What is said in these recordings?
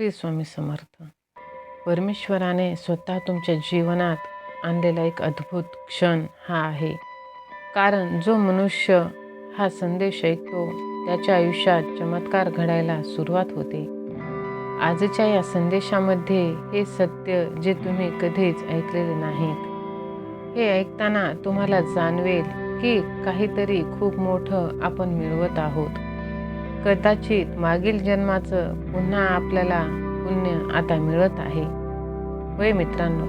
श्री स्वामी समर्थ. परमेश्वराने स्वतः तुमच्या जीवनात आणलेला एक अद्भुत क्षण हा आहे. कारण जो मनुष्य हा संदेश ऐकतो त्याच्या आयुष्यात चमत्कार घडायला सुरुवात होते. आजच्या या संदेशामध्ये हे सत्य जे तुम्ही कधीच ऐकलेले नाहीत. हे ऐकताना तुम्हाला जाणवेल की काहीतरी खूप मोठं आपण मिळवत आहोत. कदाचित मागील जन्माचं पुन्हा आपल्याला पुण्य आता मिळत आहे. वय मित्रांनो?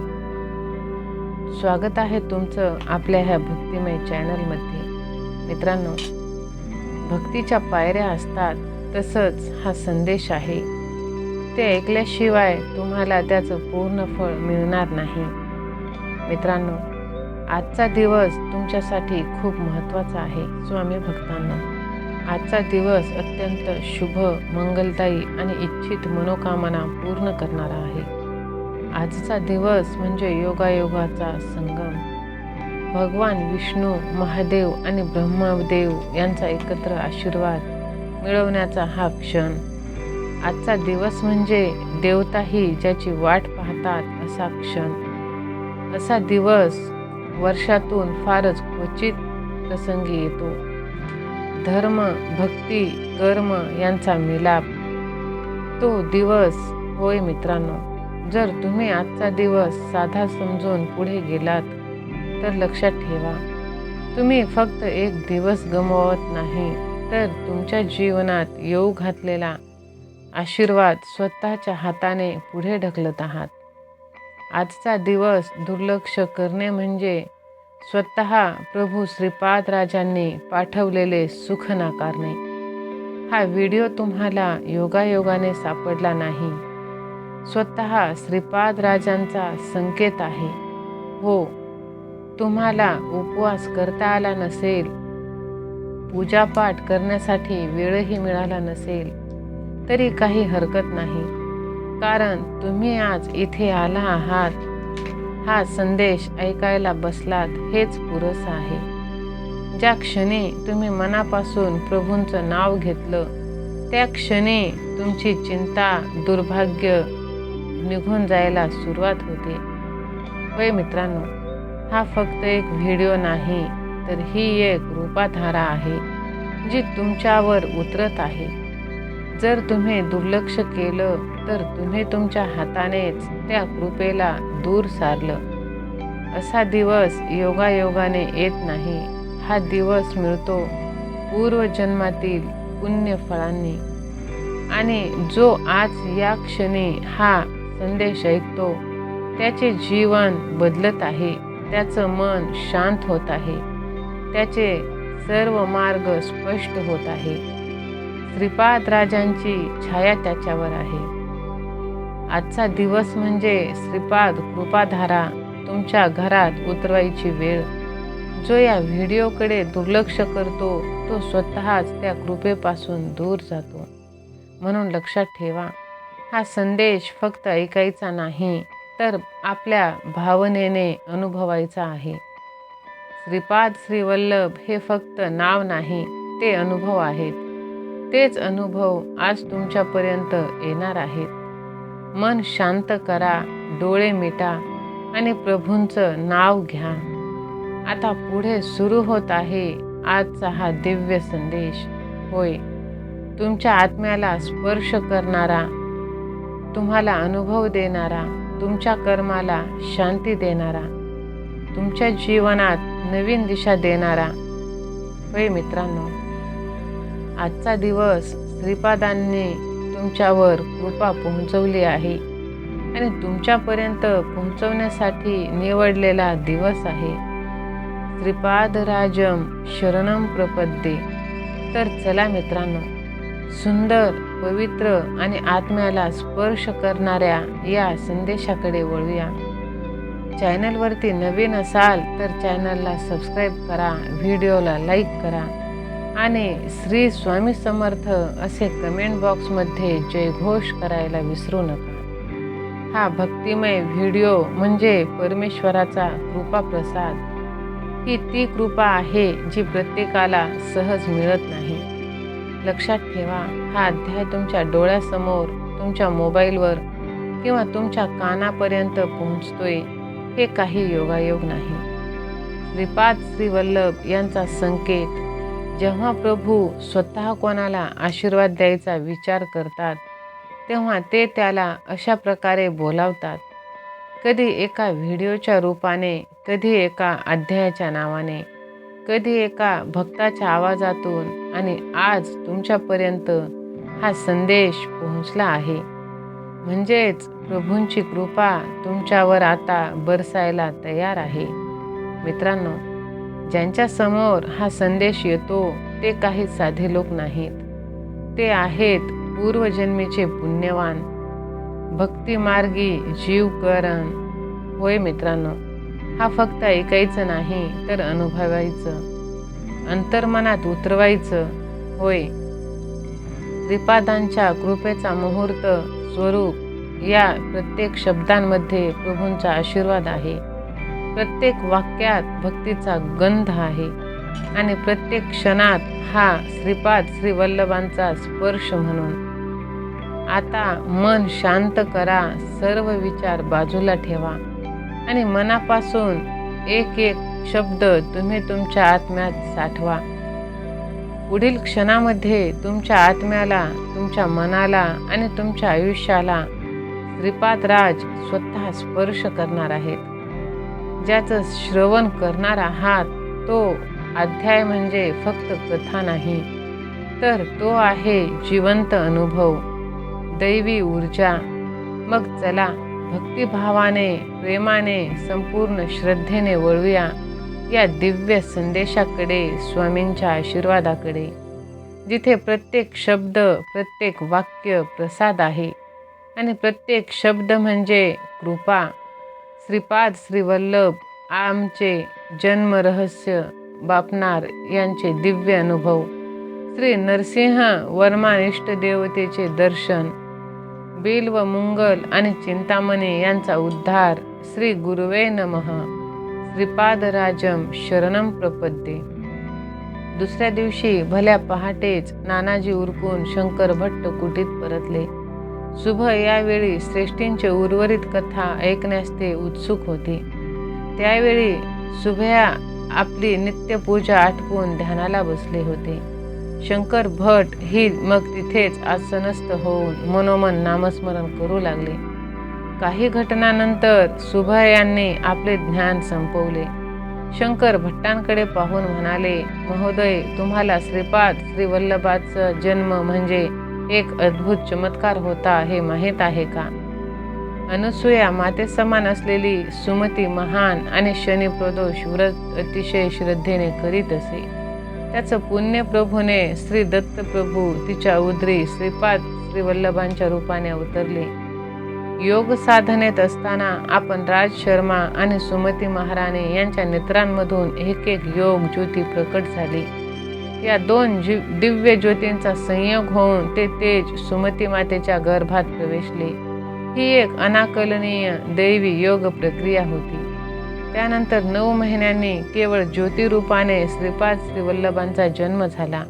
स्वागत आहे तुमचं आपल्या ह्या भक्तिमय चॅनलमध्ये. मित्रांनो भक्तीच्या पायऱ्या असतात तसंच हा संदेश आहे. ते ऐकल्याशिवाय तुम्हाला त्याचं पूर्ण फळ मिळणार नाही. मित्रांनो आजचा दिवस तुमच्यासाठी खूप महत्त्वाचा आहे स्वामी भक्तांना. आजचा दिवस अत्यंत शुभ मंगलदायी आणि इच्छित मनोकामना पूर्ण करणारा आहे. आजचा दिवस म्हणजे योगायोगाचा संगम. भगवान विष्णू महादेव आणि ब्रह्मदेव यांचा एकत्र आशीर्वाद मिळवण्याचा हा क्षण. आजचा दिवस म्हणजे देवताही ज्याची वाट पाहतात असा क्षण. असा दिवस वर्षातून फारच क्वचित प्रसंगी येतो. धर्म भक्ती कर्म यांचा मिलाप. तो दिवस होय मित्रांनो जर तुम्ही आजचा दिवस साधा समजून पुढे गेलात तर लक्षात ठेवा. तुम्ही फक्त एक दिवस गमवत नाही तर तुमच्या जीवनात येऊ घातलेला आशीर्वाद स्वतःच्या हाताने पुढे ढकलत आहात. आजचा दिवस दुर्लक्ष करणे म्हणजे स्वतः प्रभू श्रीपाद राजांनी पाठवलेले सुख नाकारणे हा व्हिडिओ तुम्हाला योगायोगाने सापडला नाही. स्वतः श्रीपाद राजांचा संकेत आहे. हो तुम्हाला उपवास करता आला नसेल पूजापाठ करण्यासाठी वेळही मिळाला नसेल तरी काही हरकत नाही. कारण तुम्ही आज इथे आला आहात हा संदेश ऐकायला बसलात हेच पुरस आहे. ज्या क्षणी तुम्ही मनापासून प्रभूंचं नाव घेतलं त्या क्षणी तुमची चिंता दुर्भाग्य निघून जायला सुरुवात होते. होय मित्रांनो हा फक्त एक व्हिडिओ नाही तर ही एक रूपाधारा आहे जी तुमच्यावर उतरत आहे. जर तुम्ही दुर्लक्ष केलं तर तुम्ही तुमच्या हातानेच त्या कृपेला दूर सारलं. असा दिवस योगायोगाने येत नाही. हा दिवस मिळतो पूर्वजन्मातील पुण्यफळांनी. आणि जो आज या क्षणी हा संदेश ऐकतो त्याचे जीवन बदलत आहे. त्याचं मन शांत होत आहे. त्याचे सर्व मार्ग स्पष्ट होत आहे. श्रीपाद राजांची छाया त्याच्यावर आहे. आजचा दिवस म्हणजे श्रीपाद कृपाधारा तुमच्या घरात उतरवायची वेळ. जो या व्हिडिओकडे दुर्लक्ष करतो तो स्वतःच त्या कृपेपासून दूर जातो. म्हणून लक्षात ठेवा हा संदेश फक्त ऐकायचा नाही तर आपल्या भावनेने अनुभवायचा आहे. श्रीपाद श्रीवल्लभ हे फक्त नाव नाही ते अनुभव आहेत. तेच अनुभव आज तुमच्यापर्यंत येणार आहेत. मन शांत करा डोळे मिटा आणि प्रभूंचं नाव घ्या. आता पुढे सुरू होत आहे आजचा हा दिव्य संदेश. होय तुमच्या आत्म्याला स्पर्श करणारा तुम्हाला अनुभव देणारा तुमच्या कर्माला शांती देणारा तुमच्या जीवनात नवीन दिशा देणारा. होय मित्रांनो आजचा दिवस श्रीपादांनी तुमच्यावर कृपा पोहोचवली आहे. आणि तुमच्यापर्यंत पोहोचवण्यासाठी निवडलेला दिवस आहे. श्रीपाद राजम शरणम प्रपद्ये. तर चला मित्रांनो सुंदर पवित्र आणि आत्म्याला स्पर्श करणाऱ्या या संदेशाकडे वळूया. चॅनलवरती नवीन असाल तर चॅनलला सबस्क्राईब करा व्हिडिओला लाईक करा. आणि श्री स्वामी समर्थ असे कमेंट बॉक्समध्ये जयघोष करायला विसरू नका. हा भक्तिमय व्हिडिओ म्हणजे परमेश्वराचा कृपा प्रसाद. ही ती कृपा आहे जी प्रत्येकाला सहज मिळत नाही. लक्षात ठेवा हा अध्याय तुमच्या डोळ्यासमोर तुमच्या मोबाईलवर किंवा तुमच्या कानापर्यंत पोहोचतोय हे काही योगायोग नाही. श्रीपाद श्रीवल्लभ यांचा संकेत जेव्हा प्रभू स्वतः कोणाला आशीर्वाद द्यायचा विचार करतात तेव्हा ते त्याला अशा प्रकारे बोलावतात. कधी एका व्हिडिओच्या रूपाने कधी एका अध्यायाच्या नावाने कधी एका भक्ताच्या आवाजातून आणि आज तुमच्यापर्यंत हा संदेश पोहोचला आहे. म्हणजेच प्रभूंची कृपा तुमच्यावर आता बरसायला तयार आहे. मित्रांनो ज्यांच्या समोर हा संदेश येतो ते काही साधे लोक नाहीत. ते आहेत पूर्वजन्मीचे पुण्यवान. भक्तिमार्गी जीवकरण. होय मित्रांनो हा फक्त ऐकायचं नाही तर अनुभवायचं. अंतर्मनात उतरवायचं होय. त्रिपादांच्या कृपेचा मुहूर्त स्वरूप या प्रत्येक शब्दांमध्ये प्रभूंचा आशीर्वाद आहे. प्रत्येक वाक्यात भक्तीचा गंध आहे. आणि प्रत्येक क्षणात हा श्रीपाद श्रीवल्लभांचा स्पर्श म्हणून. आता मन शांत करा सर्व विचार बाजूला ठेवा. आणि मनापासून एक एक शब्द तुम्ही तुमच्या आत्म्यात साठवा. पुढील क्षणामध्ये तुमच्या आत्म्याला तुमच्या मनाला आणि तुमच्या आयुष्याला श्रीपाद राज स्वतः स्पर्श करणार आहेत. ज्याचं श्रवण करणारा आहात तो अध्याय म्हणजे फक्त कथा नाही तर तो आहे जिवंत अनुभव दैवी ऊर्जा. मग चला भक्तिभावाने प्रेमाने संपूर्ण श्रद्धेने वळूया या दिव्य संदेशाकडे स्वामींच्या आशीर्वादाकडे जिथे प्रत्येक शब्द प्रत्येक वाक्य प्रसाद आहे. आणि प्रत्येक शब्द म्हणजे कृपा. श्रीपाद श्रीवल्लभ आमचे जन्मरहस्य बापनार यांचे दिव्य अनुभव. श्री नरसिंह वर्मा इष्टदेवतेचे दर्शन. बेल व मुंगल आणि चिंतामणी यांचा उद्धार श्री गुरुवे नमः. श्रीपादराजम शरणम प्रपद्ये. दुसऱ्या दिवशी भल्या पहाटेच नानाजी उरकून शंकर भट्ट कुटीत परतले. शुभ यावेळी श्रेष्ठींचे उर्वरित कथा ऐकण्यास ते उत्सुक होते. त्यावेळी शुभया आपली नित्यपूजा आटपून ध्यानाला बसले होते. शंकर भट ही मग तिथेच आसनस्थ होऊन मनोमन नामस्मरण करू लागले. काही घटनानंतर सुभा यांनी आपले ज्ञान संपवले. शंकर भट्टांकडे पाहून म्हणाले महोदय तुम्हाला श्रीपाद श्रीवल्लभाचा जन्म म्हणजे एक अद्भुत चमत्कार होता हे माहीत आहे का? अनुसूया माते समान असलेली सुमती महान आणि शनी प्रदोष व्रत अतिशय श्रद्धेने करीत असे. त्याचं पुण्य प्रभूने श्री दत्त प्रभू तिच्या उदरी श्रीपाद श्रीवल्लभांच्या रूपाने अवतरले. योग साधनेत असताना आपण राज शर्मा आणि सुमती महाराणे यांच्या नेत्रांमधून एक एक योग ज्योती प्रकट झाली. या दोन दिव्य ज्योतींचा संयोग होऊन ते तेज सुमती मातेच्या गर्भात प्रवेशले. ही एक अनाकलनीय दैवी योग प्रक्रिया होती. त्यानंतर नऊ महिन्यांनी केवळ ज्योतिरूपाने श्रीपाद श्रीवल्लभांचा जन्म झाला.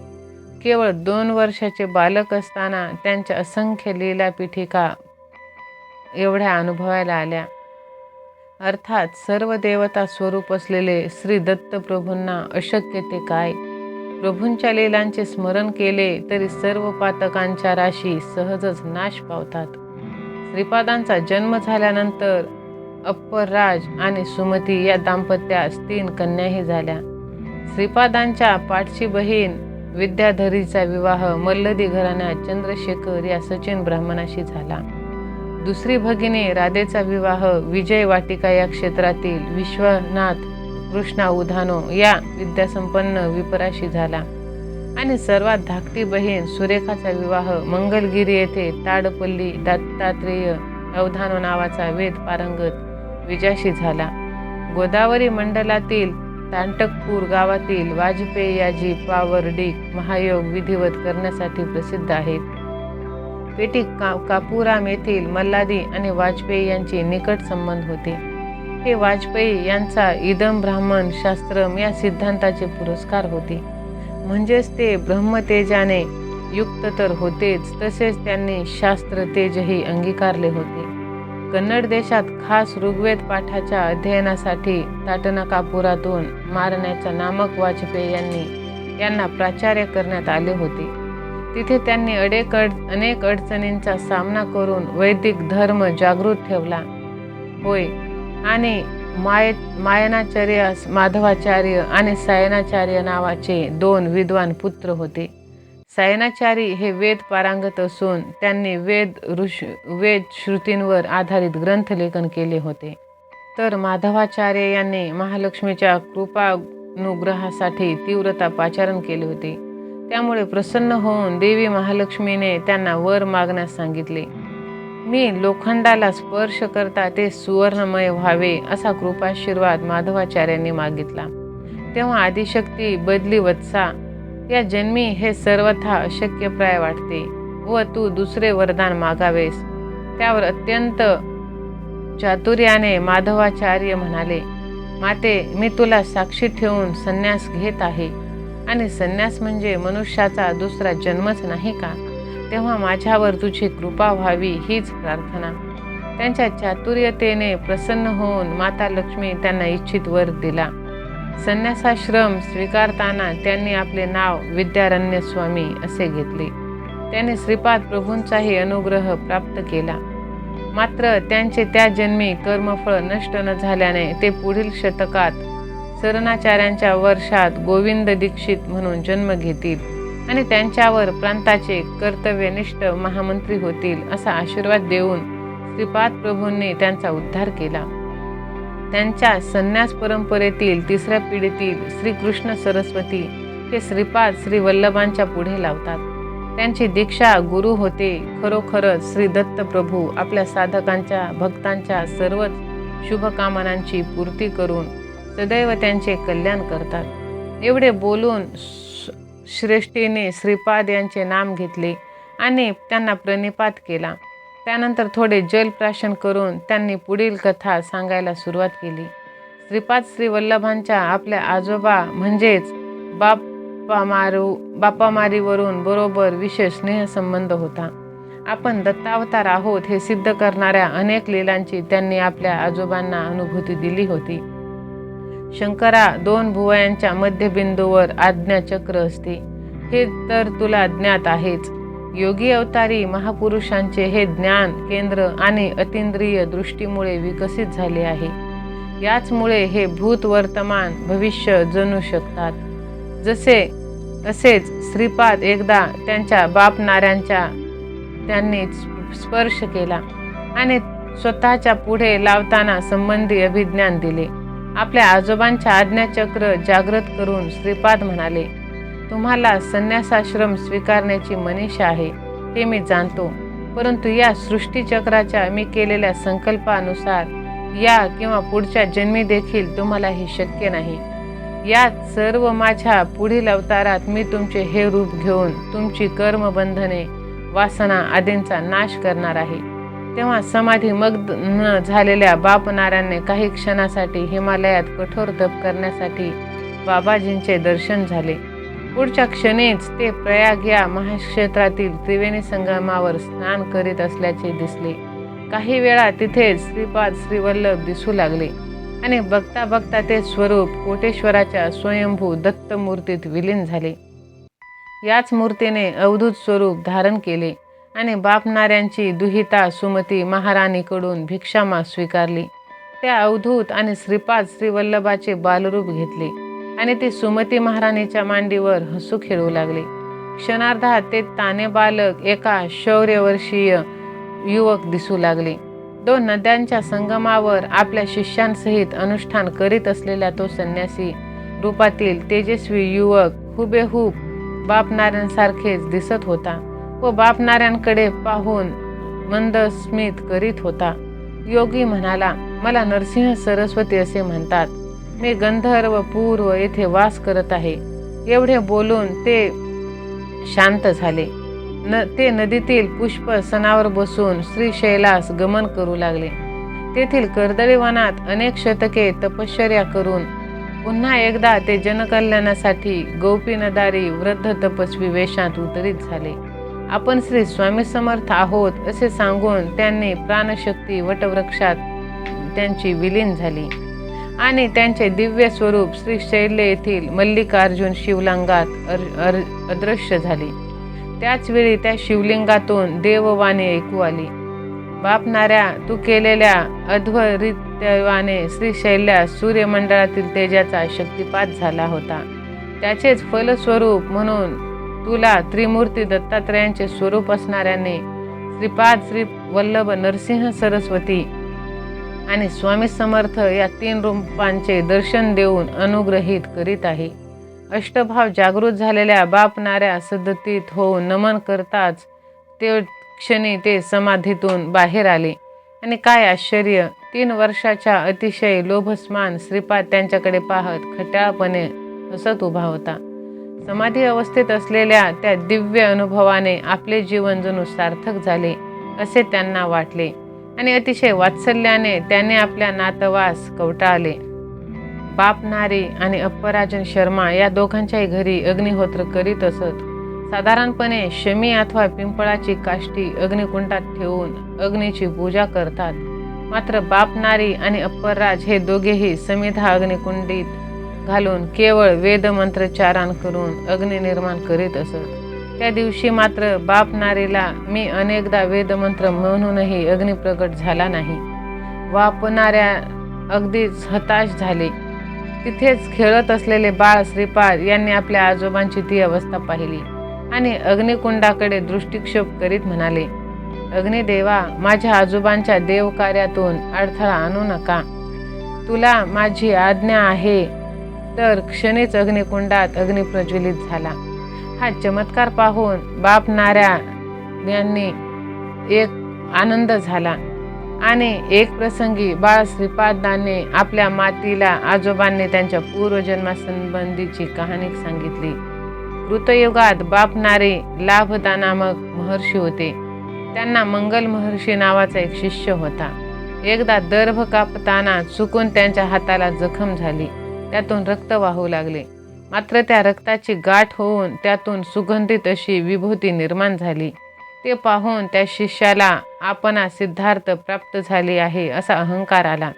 केवळ दोन वर्षाचे बालक असताना त्यांच्या असंख्य लीलापीठिका एवढ्या अनुभवायला आल्या. अर्थात सर्व देवता स्वरूप असलेले श्री दत्तप्रभूंना अशक्य ते काय? प्रभूंच्या लीलांचे स्मरण केले तरी सर्व पातकांच्या राशी सहजच नाश पावतात. श्रीपादांचा जन्म झाल्यानंतर अप्परराज आणि सुमती या दाम्पत्यास तीन कन्याही झाल्या. श्रीपादांच्या पाठची बहीण विद्याधरीचा विवाह मल्लदी घराण्यात चंद्रशेखर या सचिन ब्राह्मणाशी झाला. दुसरी भगिनी राधेचा विवाह विजय वाटिका या क्षेत्रातील विश्वनाथ कृष्णा उधानो या विद्यासंपन्न विपराशी झाला. आणि सर्वात धाकटी बहीण सुरेखाचा विवाह मंगलगिरी येथे ताडपल्ली दत्तात्रेय अवधानो नावाचा वेद पारंगत विजाशी झाला. गोदावरी मंडलातील तांटकपूर गावातील वाजपेयी पावरडी महायोग विधिवत करण्यासाठी प्रसिद्ध आहेत. पेटी का कापुराम येथील मल्लादी आणि वाजपेयी यांचे निकट संबंध होते. हे वाजपेयी यांचा इदम ब्राह्मण शास्त्रम या सिद्धांताचे पुरस्कार होते. म्हणजेच ते ब्रह्मतेजाने युक्त तर होतेच तसेच त्यांनी शास्त्र तेजही अंगीकारले होते. कन्नड देशात खास ऋग्वेद पाठाच्या अध्ययनासाठी ताटनकापुरातून मारण्याच्या नामक वाजपेयी यांनी यांना प्राचार्य करण्यात आले होते. तिथे त्यांनी अडेक अड अनेक अडचणींचा सामना करून वैदिक धर्म जागृत ठेवला. होय आणि माय मायनाचार्य माधवाचार्य आणि सायनाचार्य नावाचे दोन विद्वान पुत्र होते. सायनाचारी हे वेद पारांगत असून त्यांनी वेद ऋष वेद श्रुतींवर आधारित ग्रंथलेखन केले होते. तर माधवाचार्य यांनी महालक्ष्मीच्या कृपानुग्रहासाठी तीव्रता पाचारण केले होते. त्यामुळे प्रसन्न होऊन देवी महालक्ष्मीने त्यांना वर मागण्यास सांगितले. मी लोखंडाला स्पर्श करता ते सुवर्णमय व्हावे असा कृपाशीर्वाद माधवाचार्यांनी मागितला. तेव्हा आदिशक्ती बदली वत्सा या जन्मी हे सर्वथा अशक्यप्राय वाटते. व तू दुसरे वरदान मागावेस. त्यावर अत्यंत चातुर्याने माधवाचार्य म्हणाले माते मी तुला साक्षी ठेवून संन्यास घेत आहे. आणि संन्यास म्हणजे मनुष्याचा दुसरा जन्मच नाही का? तेव्हा माझ्यावर तुझी कृपा व्हावी हीच प्रार्थना. त्यांच्या चातुर्यतेने प्रसन्न होऊन माता लक्ष्मी त्यांना इच्छित वर दिला. संन्यासाश्रम स्वीकारताना त्यांनी आपले नाव विद्यारण्य स्वामी असे घेतले. त्याने श्रीपाद प्रभूंचाही अनुग्रह प्राप्त केला. मात्र त्यांचे त्या जन्मी कर्मफळ नष्ट न झाल्याने ते पुढील शतकात सरणाचार्यांच्या वर्षात गोविंद दीक्षित म्हणून जन्म घेतील. आणि त्यांच्यावर प्रांताचे कर्तव्यनिष्ठ महामंत्री होतील असा आशीर्वाद देऊन श्रीपाद प्रभूंनी त्यांचा उद्धार केला. त्यांच्या संन्यास परंपरेतील तिसऱ्या पिढीतील श्रीकृष्ण सरस्वती हे श्रीपाद श्री वल्लभांच्या पुढे लावतात. त्यांची दीक्षा गुरु होते खरोखरच श्री दत्त प्रभू आपल्या साधकांच्या भक्तांच्या सर्वच शुभकामनांची पूर्ती करून सदैव त्यांचे कल्याण करतात. एवढे बोलून श्रेष्ठीने श्रीपाद यांचे नाम घेतले आणि त्यांना प्रणिपात केला. त्यानंतर थोडे जलप्राशन करून त्यांनी पुढील कथा सांगायला सुरुवात केली. श्रीपाद श्री वल्लभांच्या आपल्या आजोबा म्हणजेच बाप्पामारू बापामारीवरून बरोबर विशेष स्नेहसंबंध होता. आपण दत्तावतार आहोत हे सिद्ध करणाऱ्या अनेक लीलांची त्यांनी आपल्या आजोबांना अनुभूती दिली होती. शंकरा दोन भुवयांच्या मध्यबिंदूवर आज्ञाचक्र असते. हे तर तुला ज्ञात आहेच. योगी अवतारी महापुरुषांचे हे ज्ञान केंद्र आणि अतिंद्रिय दृष्टीमुळे विकसित झाले आहे. याचमुळे हे भूत वर्तमान भविष्य जणू शकतात. जसे तसेच श्रीपाद एकदा त्यांच्या बापनाऱ्यांच्या त्यांनी स्पर्श केला आणि स्वतःच्या पुढे लावताना संबंधी अभिज्ञान दिले. आपल्या आजोबांच्या आज्ञाचक्र जागृत करून श्रीपाद म्हणाले तुम्हाला संन्यासाश्रम स्वीकारण्याची मनीषा आहे हे मी जाणतो. परंतु या सृष्टीचक्राच्या मी केलेल्या संकल्पानुसार या किंवा पुढच्या जन्मी देखील तुम्हाला हे शक्य नाही. यात सर्व माझ्या पुढील अवतारात मी तुमचे हे रूप घेऊन तुमची कर्मबंधने वासना आदींचा नाश करणार आहे. तेव्हा समाधी मग्न झालेल्या बाप नारायणने काही क्षणासाठी हिमालयात कठोर तप करण्यासाठी बाबाजींचे दर्शन झाले. पुढच्या क्षणीच ते प्रयाग या महाक्षेत्रातील त्रिवेणी संगमावर स्नान करीत असल्याचे दिसले. काही वेळा तिथेच श्रीपाद श्रीवल्लभ दिसू लागले आणि बघता बघता ते स्वरूप कोटेश्वराच्या स्वयंभू दत्त मूर्तीत विलीन झाले. याच मूर्तीने अवधूत स्वरूप धारण केले. आणि बापनाऱ्यांची दुहिता सुमती महाराणीकडून भिक्षामा स्वीकारली. त्या अवधूत आणि श्रीपाद श्रीवल्लभाचे बालरूप घेतले आणि ते सुमती महाराणीच्या मांडीवर हसू खेळू लागले. क्षणार्धात ते ताने बालक एका शौर्यवर्षीय युवक दिसू लागले. दोन नद्यांच्या संगमावर आपल्या शिष्यांसहित अनुष्ठान करीत असलेला तो संन्यासी रूपातील तेजस्वी युवक हुबेहूब बापनाऱ्यांसारखेच दिसत होता. व बापणाऱ्यांकडे पाहून मंद स्मित करीत होता. योगी म्हणाला मला नरसिंह सरस्वती असे म्हणतात. मी गंधर्व पूर्व येथे वास करत आहे. एवढे बोलून ते शांत झाले. न ते नदीतील पुष्प सणावर बसून श्रीशैलास गमन करू लागले. तेथील कर्दळीवनात अनेक शतके तपश्चर्या करून पुन्हा एकदा ते जनकल्याणासाठी गोपीनदारी वृद्ध तपस्वी वेशात उतरित झाले. आपण श्री स्वामी समर्थ आहोत असे सांगून त्यांनी प्राणशक्ती वटवृक्षात त्यांची विलीन झाली. आणि त्यांचे दिव्य स्वरूप श्री शैल्य येथील मल्लिकार्जुन शिवलिंगात अर अर अदृश्य झाले. त्याचवेळी त्या शिवलिंगातून देववाणी ऐकू आली. बापणाऱ्या तू केलेल्या अध्वरित्यवाने श्री शैल्या सूर्यमंडळातील तेजाचा शक्तिपात झाला होता. त्याचेच फलस्वरूप म्हणून तुला त्रिमूर्ती दत्तात्रयांचे स्वरूप असणाऱ्याने श्रीपाद श्री वल्लभ नरसिंह सरस्वती आणि स्वामी समर्थ या तीन रूपांचे दर्शन देऊन अनुग्रहित करीत आहे. अष्टभाव जागृत झालेल्या बापणाऱ्या सदतीत होऊन नमन करताच ते क्षणी ते समाधीतून बाहेर आले. आणि काय आश्चर्य तीन वर्षाच्या अतिशय लोभस्मान श्रीपाद त्यांच्याकडे पाहत खट्याळपणे हसत उभा होता. समाधी अवस्थेत असलेल्या त्या दिव्य अनुभवाने आपले जीवन जणू सार्थक झाले असे त्यांना वाटले. आणि अतिशय वात्सल्याने त्याने आपल्या नातवास कवटाळले. बाप नारी आणि अप्पराजन शर्मा या दोघांच्याही घरी अग्निहोत्र करीत असत. साधारणपणे शमी अथवा पिंपळाची काष्टी अग्निकुंडात ठेवून अग्नीची पूजा करतात. मात्र बाप नारी आणि अप्परराज हे दोघेही समिधा अग्निकुंडीत घालून केवळ वेदमंत्रचारण करून अग्नी निर्माण करीत असत. त्या दिवशी मात्र बाप नारीला मी अनेकदा वेदमंत्र म्हणूनही अग्नी प्रकट झाला नाही. वापणाऱ्या अगदीच हताश झाले. तिथेच खेळत असलेले बाळ श्रीपाद यांनी आपल्या आजोबांची ती अवस्था पाहिली आणि अग्निकुंडाकडे दृष्टिक्षेप करीत म्हणाले अग्निदेवा माझ्या आजोबांच्या देवकार्यातून अडथळा आणू नका. तुला माझी आज्ञा आहे. तर क्षणीच अग्निकुंडात अग्नी प्रज्वलित झाला. हा चमत्कार पाहून बाप नाऱ्या यांनी एक आनंद झाला आणि एक प्रसंगी बाळ श्रीपादाने आपल्या मातीला आजोबांनी त्यांच्या पूर्वजन्मासंबंधीची कहाणी सांगितली. कृतयुगात बाप नारे लाभदा नामक महर्षी होते. त्यांना मंगल महर्षी नावाचा एक शिष्य होता. एकदा दर्भ कापताना चुकून त्यांच्या हाताला जखम झाली. त्यातून रक्त वाहू लागले. मात्र त्या रक्ताची गाठ होऊन त्यातून सुगंधित अशी विभूती निर्माण झाली. ते पाहून त्या शिष्याला आपणा सिद्धार्थ प्राप्त झाले आहे असा अहंकार आला.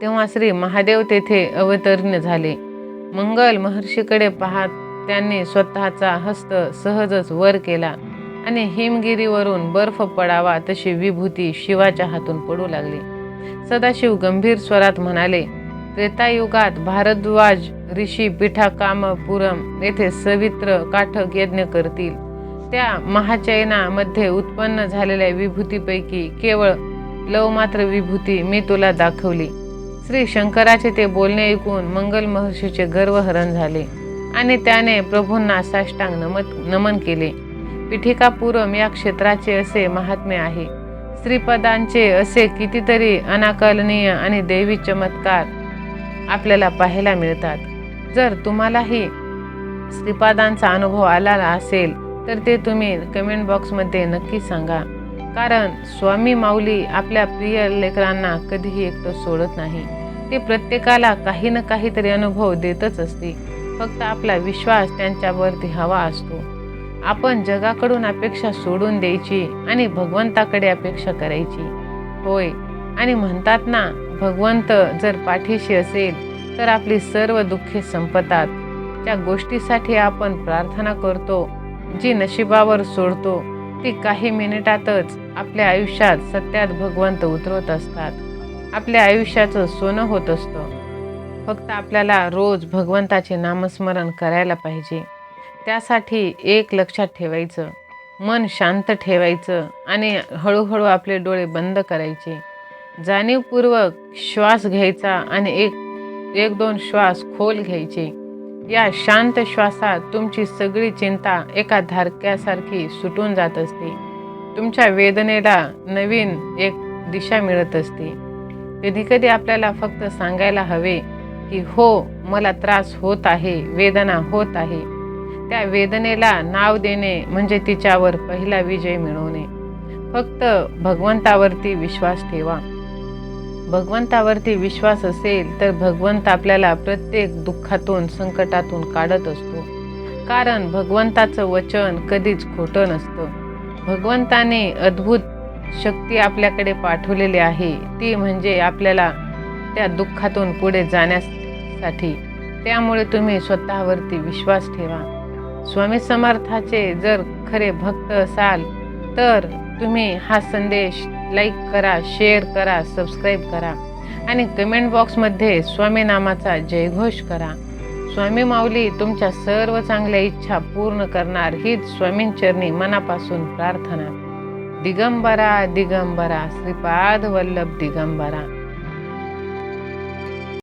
तेव्हा श्री महादेव तेथे अवतरण झाले. मंगल महर्षीकडे पाहत त्यांनी स्वतःचा हस्त सहजच वर केला आणि हिमगिरीवरून बर्फ पडावा तशी विभूती शिवाच्या हातून पडू लागली. सदाशिव गंभीर स्वरात म्हणाले त्रेतायुगात भारद्वाज ऋषी पिठाकामपुरम येथे सवित्र काठक यज्ञ करतील. त्या महाचयनामध्ये उत्पन्न झालेल्या विभूतीपैकी केवळ लवमात्र विभूती मी तुला दाखवली. श्री शंकराचे ते बोलणे ऐकून मंगल महर्षीचे गर्वहरण झाले आणि त्याने प्रभूंना साष्टांग नमत नमन केले. पिठिकापुरम या क्षेत्राचे असे महात्म्य आहे. श्रीपदांचे असे कितीतरी अनाकलनीय आणि देवी चमत्कार आपल्याला पाहायला मिळतात. जर तुम्हालाही श्रीपादांचा अनुभव आला असेल तर ते तुम्ही कमेंट बॉक्समध्ये नक्की सांगा. कारण स्वामी माऊली आपल्या प्रिय लेकरांना कधीही एकटं सोडत नाही. ते प्रत्येकाला काही ना काहीतरी अनुभव देतच असते. फक्त आपला विश्वास त्यांच्यावरती हवा असतो. आपण जगाकडून अपेक्षा सोडून द्यायची आणि भगवंताकडे अपेक्षा करायची. होय आणि म्हणतात ना भगवंत जर पाठीशी असेल तर आपली सर्व दुःखे संपतात. त्या गोष्टीसाठी आपण प्रार्थना करतो जी नशिबावर सोडतो ती काही मिनिटातच आपल्या आयुष्यात सत्यात भगवंत उतरवत असतात. आपल्या आयुष्याचं सोनं होत असतं. फक्त आपल्याला रोज भगवंताचे नामस्मरण करायला पाहिजे. त्यासाठी एक लक्षात ठेवायचं. मन शांत ठेवायचं आणि हळूहळू आपले डोळे बंद करायचे. जाणीवपूर्वक श्वास घ्यायचा आणि एक एक दोन श्वास खोल घ्यायचे. या शांत श्वासात तुमची सगळी चिंता एका धारक्यासारखी सुटून जात असते. तुमच्या वेदनेला नवीन एक दिशा मिळत असते. कधीकधी आपल्याला फक्त सांगायला हवे की हो मला त्रास होत आहे वेदना होत आहे. त्या वेदनेला नाव देणे म्हणजे तिच्यावर पहिला विजय मिळवणे. फक्त भगवंतावरती विश्वास ठेवा. भगवंतावरती विश्वास असेल तर भगवंत आपल्याला प्रत्येक दुःखातून संकटातून काढत असतो. कारण भगवंताचं वचन कधीच खोटं नसतं. भगवंताने अद्भुत शक्ती आपल्याकडे पाठवलेली आहे. ती म्हणजे आपल्याला त्या दुःखातून पुढे जाण्यासाठी. त्यामुळे तुम्ही स्वतःवरती विश्वास ठेवा. स्वामी समर्थाचे जर खरे भक्त असाल तर तुम्ही हा संदेश लाईक करा शेअर करा सबस्क्राईब करा. आणि कमेंट बॉक्समध्ये स्वामी नामाचा जयघोष करा. स्वामी माऊली तुमच्या सर्व चांगल्या इच्छा पूर्ण करणार हीच स्वामींचरणी मनापासून प्रार्थना. दिगंबरा दिगंबरा श्रीपाद वल्लभ दिगंबरा.